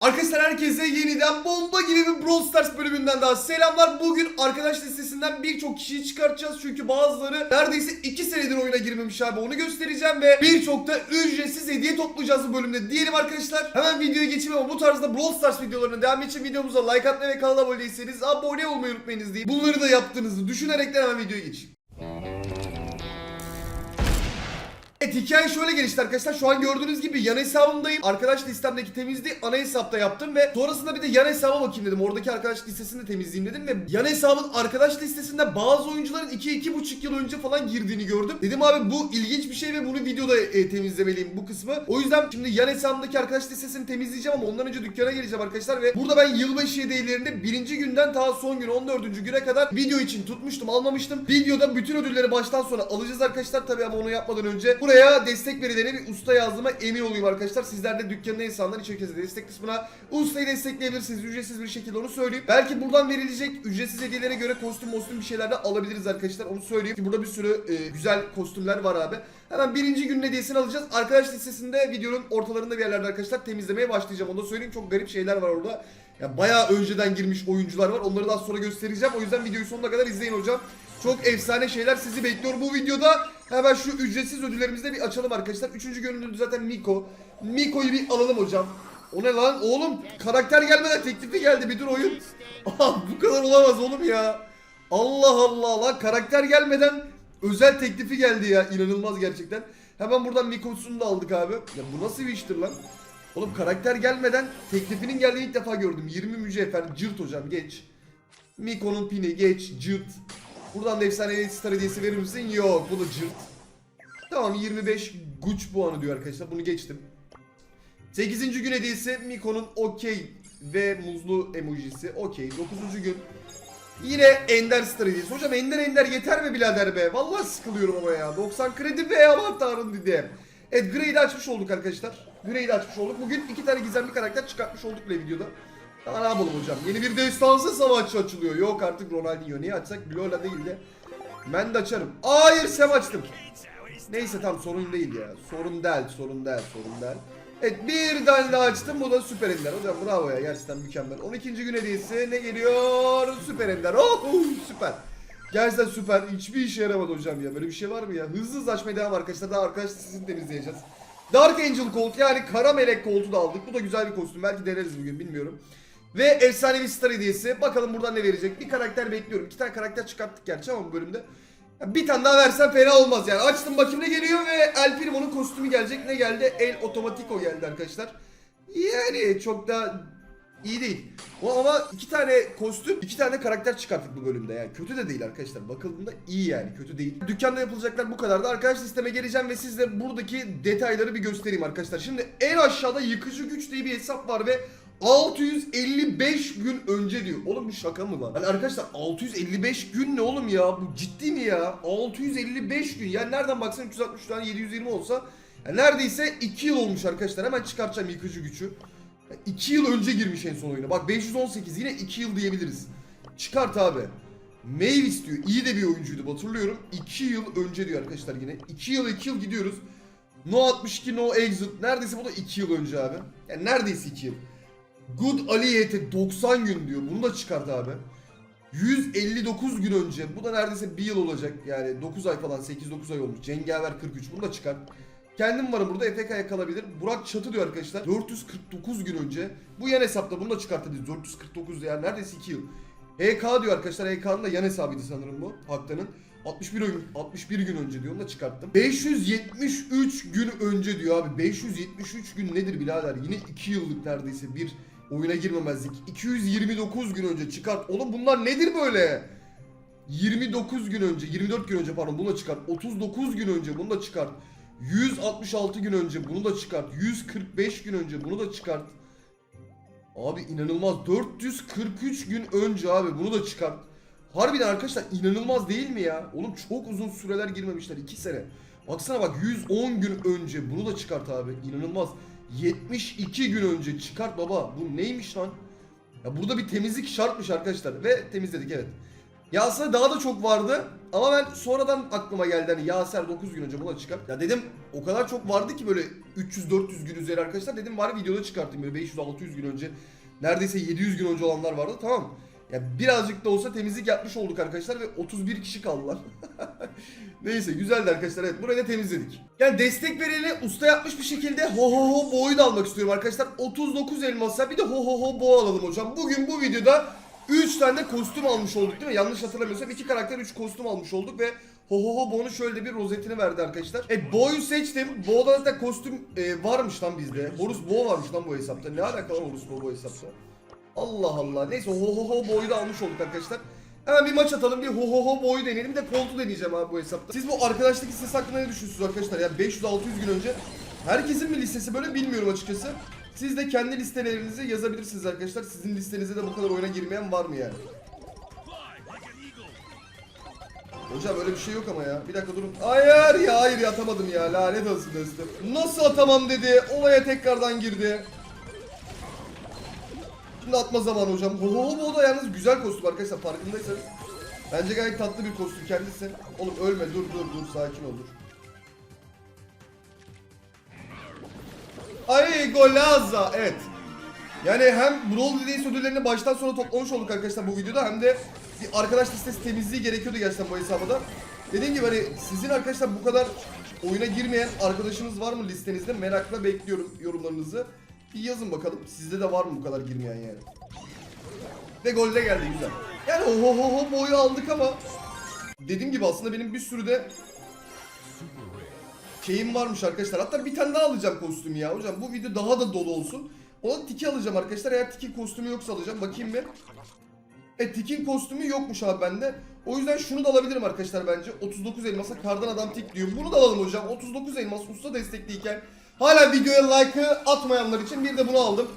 Arkadaşlar herkese yeniden bomba gibi bir Brawl Stars bölümünden daha selamlar. Bugün arkadaş listesinden birçok kişiyi çıkartacağız. Çünkü bazıları neredeyse 2 senedir oyuna girmemiş abi onu göstereceğim. Ve birçok da ücretsiz hediye toplayacağız bu bölümde diyelim arkadaşlar. Hemen videoya geçeyim ama bu tarzda Brawl Stars videolarına devam için videomuza like atmayı ve kanala abone değilseniz abone olmayı unutmayınız diye. Bunları da yaptığınızı düşünerek de hemen videoya geçeyim. Evet hikaye şöyle gelişti arkadaşlar. Şu an gördüğünüz gibi yan hesabımdayım. Arkadaş listemdeki temizliği ana hesapta yaptım ve sonrasında bir de yan hesaba bakayım dedim. Oradaki arkadaş listesini de temizleyeyim dedim ve yan hesabın arkadaş listesinde bazı oyuncuların 2-2,5 yıl önce falan girdiğini gördüm. Dedim abi bu ilginç bir şey ve bunu videoda e, temizlemeliyim bu kısmı. O yüzden şimdi yan hesabımdaki arkadaş listesini temizleyeceğim ama ondan önce dükkana geleceğim arkadaşlar ve burada ben yılbaşı hediyelerinde birinci günden ta son gün 14. güne kadar video için tutmuştum almamıştım. Videoda bütün ödülleri baştan sona alacağız arkadaşlar tabi ama onu yapmadan önce buraya destek verilene bir usta yazdığıma emin olayım arkadaşlar. Sizler de dükkanın insanlar içerik yazı destek kısmına ustayı destekleyebilirsiniz ücretsiz bir şekilde onu söyleyeyim. Belki buradan verilecek ücretsiz hediyelere göre kostüm mostüm bir şeyler de alabiliriz arkadaşlar onu söyleyeyim. Ki burada bir sürü e, güzel kostümler var abi. Hemen birinci günün hediyesini alacağız. Arkadaş listesinde videonun ortalarında bir yerlerde arkadaşlar temizlemeye başlayacağım. Onu da söyleyeyim. Çok garip şeyler var orada. Ya bayağı önceden girmiş oyuncular var. Onları daha sonra göstereceğim. O yüzden videoyu sonuna kadar izleyin hocam. Çok efsane şeyler sizi bekliyor bu videoda. Hemen şu ücretsiz ödüllerimizi bir açalım arkadaşlar. Üçüncü gönüllü zaten Miko. Miko'yu bir alalım hocam. O ne lan? Oğlum karakter gelmeden teklifi geldi bir dur oyun. Aa, bu kadar olamaz oğlum ya. Allah Allah lan karakter gelmeden özel teklifi geldi ya. İnanılmaz gerçekten. Hemen buradan Miko'sunu da aldık abi. Ya bu nasıl bir iştir lan? Oğlum karakter gelmeden teklifinin geldiğini ilk defa gördüm. 20 mücevher cırt hocam geç. Miko'nun pini geç cırt. Buradan da efsane star hediyesi verir misin? Yok bu da cırt. Tamam 25 güç puanı diyor arkadaşlar bunu geçtim. 8. gün hediyesi Miko'nun okey ve muzlu emojisi. Okey. 9. gün Yine Ender Star hediyesi. Hocam Ender Ender yeter mi birader be? Vallahi sıkılıyorum ama ya. 90 kredi be aman tanrım dedim. Evet Grey'i açmış olduk arkadaşlar. Grey'i açmış olduk. Bugün iki tane gizemli karakter çıkartmış olduk bile videoda. Yapalım hocam? Yeni bir destansı savaşçı açılıyor. Yok artık Ronaldinho. Niye açsak? Lola değil de. Ben de açarım. Hayır Sem açtım. Neyse tamam sorun değil ya. Sorun değil, sorun değil, sorun değil. Evet bir tane daha açtım. Bu da Süper Ender. Hocam bravo ya gerçekten mükemmel. 12. gün hediyesi ne geliyor? Süper Ender. Oh süper. Gerçekten süper. Hiçbir işe yaramadı hocam ya. Böyle bir şey var mı ya? Hızlı hızlı açmaya devam arkadaşlar. Daha arkadaşlar sizin temizleyeceğiz. Dark Angel Colt yani kara melek koltuğu da aldık. Bu da güzel bir kostüm. Belki deneriz bugün bilmiyorum. Ve efsanevi star hediyesi. Bakalım buradan ne verecek. Bir karakter bekliyorum. İki tane karakter çıkarttık gerçi ama bu bölümde. Bir tane daha versen fena olmaz yani. Açtım bakayım ne geliyor ve El Primo'nun kostümü gelecek. Ne geldi? El Otomatico geldi arkadaşlar. Yani çok da iyi değil. O ama iki tane kostüm, iki tane karakter çıkarttık bu bölümde yani. Kötü de değil arkadaşlar. Bakıldığında iyi yani. Kötü değil. Dükkanda yapılacaklar bu kadar da. Arkadaş listeme geleceğim ve sizlere buradaki detayları bir göstereyim arkadaşlar. Şimdi en aşağıda yıkıcı güç diye bir hesap var ve 655 gün önce diyor. Oğlum bu şaka mı lan? Hani arkadaşlar 655 gün ne oğlum ya? Bu ciddi mi ya? 655 gün. Yani nereden baksan 360 tane 720 olsa ya neredeyse 2 yıl olmuş arkadaşlar. Hemen çıkartacağım yıkıcı gücü. 2 yıl önce girmiş en son oyuna. Bak 518 yine 2 yıl diyebiliriz. Çıkart abi. Mavis diyor. İyi de bir oyuncuydu hatırlıyorum. 2 yıl önce diyor arkadaşlar yine. 2 yıl 2 yıl gidiyoruz. No 62 no exit. Neredeyse bu da 2 yıl önce abi. Yani neredeyse 2 yıl. Good Aliyete 90 gün diyor. Bunu da çıkart abi. 159 gün önce. Bu da neredeyse 1 yıl olacak. Yani 9 ay falan 8-9 ay olmuş. Cengaver 43. Bunu da çıkart. Kendim varım burada. FK'ya kalabilir. Burak Çatı diyor arkadaşlar. 449 gün önce. Bu yan hesapta bunu da çıkarttı. 449 yani neredeyse 2 yıl. HK diyor arkadaşlar. HK'nın da yan hesabıydı sanırım bu. Hakkı'nın. 61 gün 61 gün önce diyor onu da çıkarttım. 573 gün önce diyor abi. 573 gün nedir birader? Yine 2 yıllık neredeyse bir oyuna girmemezlik. 229 gün önce çıkart. Oğlum bunlar nedir böyle? 29 gün önce, 24 gün önce pardon bunu da çıkart. 39 gün önce bunu da çıkart. 166 gün önce bunu da çıkart. 145 gün önce bunu da çıkart. Abi inanılmaz. 443 gün önce abi bunu da çıkart. Harbiden arkadaşlar inanılmaz değil mi ya? Oğlum çok uzun süreler girmemişler 2 sene. Baksana bak 110 gün önce bunu da çıkart abi. İnanılmaz. 72 gün önce çıkart baba. Bu neymiş lan? Ya burada bir temizlik şartmış arkadaşlar ve temizledik evet. Ya aslında daha da çok vardı ama ben sonradan aklıma geldi hani Yaser 9 gün önce buna çıkar. Ya dedim o kadar çok vardı ki böyle 300-400 gün üzeri arkadaşlar dedim bari videoda çıkartayım böyle 500-600 gün önce. Neredeyse 700 gün önce olanlar vardı tamam. Ya birazcık da olsa temizlik yapmış olduk arkadaşlar ve 31 kişi kaldılar. Neyse güzeldi arkadaşlar evet burayı da temizledik. Yani destek vereni usta yapmış bir şekilde ho ho ho boğu da almak istiyorum arkadaşlar. 39 elmasa bir de ho ho ho boğu alalım hocam. Bugün bu videoda 3 tane kostüm almış olduk değil mi? Yanlış hatırlamıyorsam 2 karakter 3 kostüm almış olduk ve ho ho ho boğunun şöyle bir rozetini verdi arkadaşlar. E boğu seçtim. Boğda zaten kostüm e, varmış lan bizde. Horus boğu varmış lan bu hesapta. Ne alaka lan Horus boğu bu hesapta? Allah Allah. Neyse ho ho ho boyu da almış olduk arkadaşlar. Hemen bir maç atalım. Bir ho ho ho boyu deneyelim. De koltu deneyeceğim abi bu hesapta. Siz bu arkadaşlık listesi hakkında ne düşünüyorsunuz arkadaşlar? Ya 500-600 gün önce herkesin bir listesi böyle bilmiyorum açıkçası. Siz de kendi listelerinizi yazabilirsiniz arkadaşlar. Sizin listenizde de bu kadar oyuna girmeyen var mı yani? Hocam öyle bir şey yok ama ya. Bir dakika durun. Hayır ya hayır ya atamadım ya. Lanet olsun dostum. Nasıl atamam dedi. Olaya tekrardan girdi. Şimdi atma zamanı hocam. Ho ho ho da yalnız güzel kostüm arkadaşlar farkındaysanız. Bence gayet tatlı bir kostüm kendisi. Oğlum ölme dur dur dur sakin ol dur. Ay golaza evet. Yani hem Brawl Days ödüllerini baştan sona toplamış olduk arkadaşlar bu videoda hem de bir arkadaş listesi temizliği gerekiyordu gerçekten bu hesabada. Dediğim gibi hani sizin arkadaşlar bu kadar oyuna girmeyen arkadaşınız var mı listenizde merakla bekliyorum yorumlarınızı. Bir yazın bakalım sizde de var mı bu kadar girmeyen yani. Ve gol de geldi güzel. Yani ho ho ho boyu aldık ama dediğim gibi aslında benim bir sürü de şeyim varmış arkadaşlar. Hatta bir tane daha alacağım kostümü ya hocam. Bu video daha da dolu olsun. Ona tiki alacağım arkadaşlar. Eğer tiki kostümü yoksa alacağım. Bakayım bir. E tikin kostümü yokmuş abi bende. O yüzden şunu da alabilirim arkadaşlar bence. 39 elmasa kardan adam tik diyor. Bunu da alalım hocam. 39 elmas usta destekliyken hala videoya like'ı atmayanlar için bir de bunu aldım.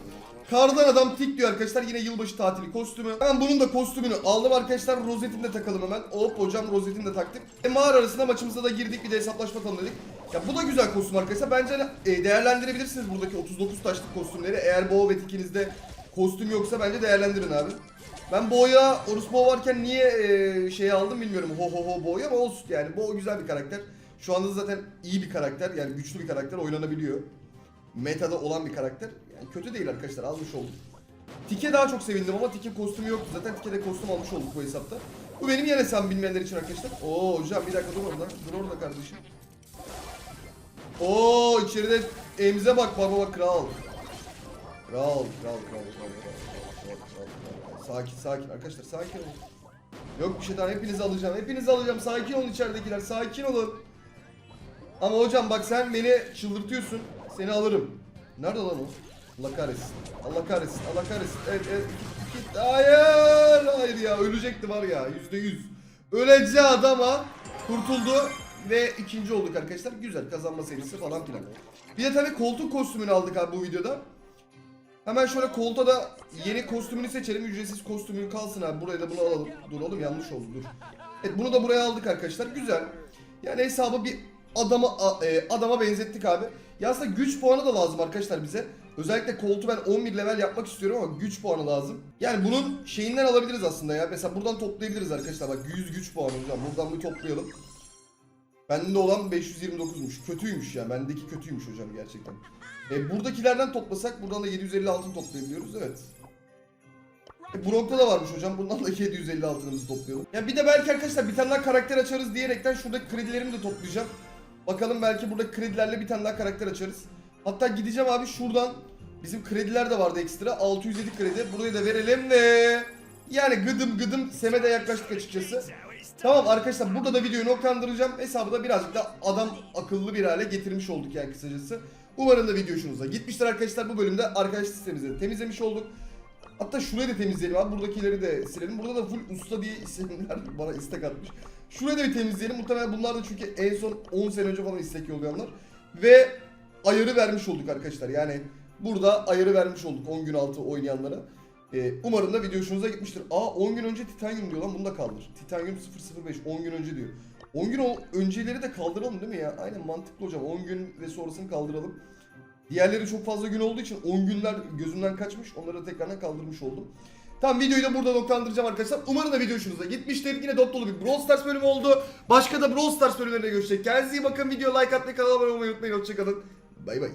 Kardan adam tik diyor arkadaşlar yine yılbaşı tatili kostümü. Ben bunun da kostümünü aldım arkadaşlar. Rozetini de takalım hemen. Hop hocam rozetini de taktık. E mağara arasında maçımıza da girdik bir de hesaplaşma atalım. Ya bu da güzel kostüm arkadaşlar. Bence e, değerlendirebilirsiniz buradaki 39 taşlık kostümleri. Eğer Boğa ve tikinizde kostüm yoksa bence değerlendirin abi. Ben Boğa'ya Horus Boğa varken niye e, şey aldım bilmiyorum. Ho ho ho Boğa'ya ama olsun yani. Boğa güzel bir karakter. Şu anda zaten iyi bir karakter. Yani güçlü bir karakter. Oynanabiliyor. Meta'da olan bir karakter. Yani kötü değil arkadaşlar. Almış olduk. Tike daha çok sevindim ama Tike kostümü yoktu. Zaten Tike'de kostüm almış olduk bu hesapta. Bu benim yan hesabım bilmeyenler için arkadaşlar. Oo hocam bir dakika dur orada. Dur orada kardeşim. Oo içeride elimize bak baba bak kral, kral, kral, kral, kral, kral. Sakin, sakin arkadaşlar sakin olun. Yok bir şey daha hepinizi alacağım. Hepinizi alacağım. Sakin olun içeridekiler. Sakin olun. Ama hocam bak sen beni çıldırtıyorsun. Seni alırım. Nerede lan o? Allah kahretsin. Allah kahretsin. Allah kahretsin. Evet, evet. İki, iki, hayır. Hayır ya. Ölecekti var ya. Yüzde yüz. Öleceği adama kurtuldu. Ve ikinci olduk arkadaşlar. Güzel. Kazanma serisi falan filan. Bir de tabii koltuk kostümünü aldık abi bu videoda. Hemen şöyle koltuğa da yeni kostümünü seçelim. Ücretsiz kostümün kalsın abi. Buraya da bunu alalım. Dur oğlum yanlış oldu dur. Evet bunu da buraya aldık arkadaşlar. Güzel. Yani hesabı bir adama e, adama benzettik abi. Ya aslında güç puanı da lazım arkadaşlar bize. Özellikle koltuğu ben 11 level yapmak istiyorum ama güç puanı lazım. Yani bunun şeyinden alabiliriz aslında ya. Mesela buradan toplayabiliriz arkadaşlar. Bak 100 güç puanı hocam. Buradan bir toplayalım. Bende olan 529'muş. Kötüymüş ya. Bendeki kötüymüş hocam gerçekten. E, buradakilerden toplasak buradan da 750 altın toplayabiliyoruz. Evet. E, Brock'ta da varmış hocam. Bundan da 750 altınımızı toplayalım. Ya bir de belki arkadaşlar bir tane daha karakter açarız diyerekten şuradaki kredilerimi de toplayacağım. Bakalım belki burada kredilerle bir tane daha karakter açarız. Hatta gideceğim abi şuradan bizim krediler de vardı ekstra. 607 kredi. Burayı da verelim ve yani gıdım gıdım Sem'e de yaklaştık açıkçası. Tamam arkadaşlar burada da videoyu noktalandıracağım. Hesabı da birazcık da adam akıllı bir hale getirmiş olduk yani kısacası. Umarım da video hoşunuza gitmiştir arkadaşlar. Bu bölümde arkadaş sistemimizi temizlemiş olduk. Hatta şurayı da temizleyelim abi. Buradakileri de silelim. Burada da full usta diye isimler bana istek atmış. Şurayı da bir temizleyelim. Muhtemelen bunlar da çünkü en son 10 sene önce falan istek yollayanlar. Ve ayarı vermiş olduk arkadaşlar. Yani burada ayarı vermiş olduk 10 gün altı oynayanlara. Ee, umarım da video hoşunuza gitmiştir. Aa 10 gün önce Titanium diyor lan bunu da kaldır. Titanium 005 10 gün önce diyor. 10 gün önceleri de kaldıralım değil mi ya? Aynen mantıklı hocam 10 gün ve sonrasını kaldıralım. Diğerleri çok fazla gün olduğu için 10 günler gözümden kaçmış. Onları da tekrardan kaldırmış oldum. Tam videoyu da burada noktalandıracağım arkadaşlar. Umarım da video hoşunuza gitmiştir. Yine dop dolu bir Brawl Stars bölümü oldu. Başka da Brawl Stars bölümlerine görüşecek. Kendinize iyi bakın. Video like atmayı, kanala abone olmayı unutmayın. Hoşçakalın. Bay bay.